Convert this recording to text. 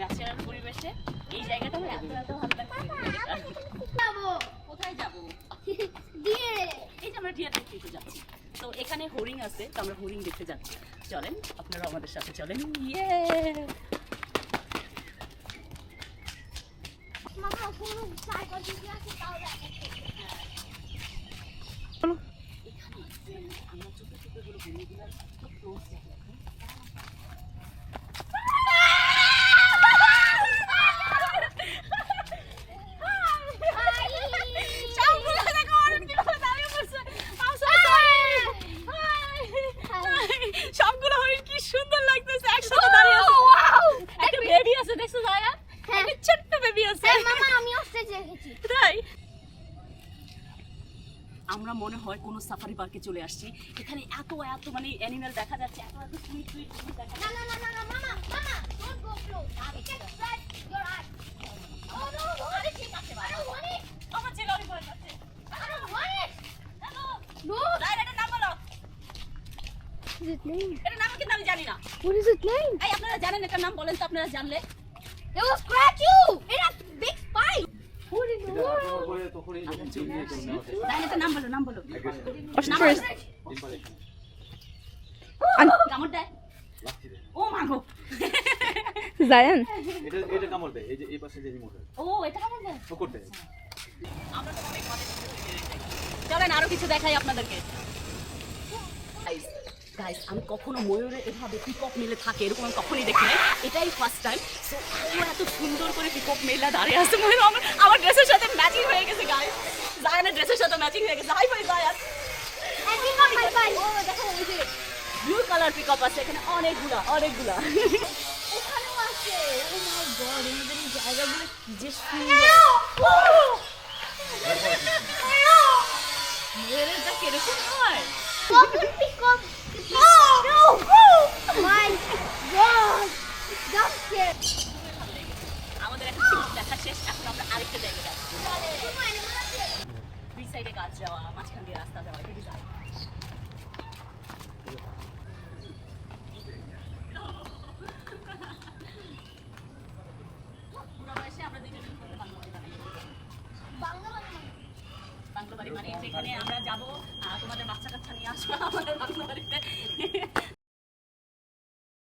Natural পরিবেশে। এই জায়গাটা আমার এত এত ভালো লাগছে। যাব। কোথায় যাব? এই যে আমরা ডিয়ার দেখতে যাচ্ছি। তো এখানে হরিণ আছে তো আমরা হরিণ দেখতে যাচ্ছি। চলেন আপনারা আমাদের সাথে চলেন। ইয়ে আমরা চোখে চোখে গুলো হরিণগুলো খুব ক্লোজ সবগুলো হরিণ কি সুন্দর লাগতেছে একসাথে দাঁড়িয়ে আছে একটা বেবি আছে দেখছ জায়া হ্যাঁ। একটা ছোট্ট বেবি আছে মামা আমি অস্ট্রেলিয়া দেখেছি তাই আমরা মনে হয় কোনো সাফারি পার্কে চলে আসছি। এখানে এত এত মানে অ্যানিমেল দেখা যাচ্ছে এত এত সুইট সুইট দেখা না না না না না মামা মামা আরে ঠিক আছে আমার ছেলে অনেক ভয় পাচ্ছে। হ্যালো এটার নাম বলো কিন্তু আমি জানি না। এই আপনারা জানেন এটার নাম বলেন তো আপনারা জানলে। It will scratch you! It has big spike Zayan? এটা এটা কামড় দেয় এই যে এই পাশে যে রিমোট ও এটা কামড় দেয় ঠোকর দেয় আমরা তো অনেক মজা করতে পেরে যাই। চলেন আরও কিছু দেখাই আপনাদেরকে। গাইস আমি কখনো ময়ূরে এভাবে পিকক মেলে থাকে এরকম আমি কখনই দেখি নাই এটাই ফার্স্ট টাইম সো এত সুন্দর করে পিকক মেলা দাঁড়িয়ে আছে ময়ূর। আমার আমার হয়ে গেছে হাই ফাই bike ও দেখো ওই যে ব্লু কালার পিকআপ আছে এখানে অনেকগুলা অনেকগুলা ওখানেও আছে। ও মাই গড এদের এই জায়গাগুলো কি যে সুন্দর। কীরকম হয়? সাইডে গাছ যাওয়া মাঝখান দিয়ে রাস্তা যাওয়া ডিজাইন বাংলো বাড়ি মানে? যেখানে আমরা যাব তোমাদের বাচ্চা কাচ্চা নিয়ে আসব আমাদের বাংলা বাড়িতে।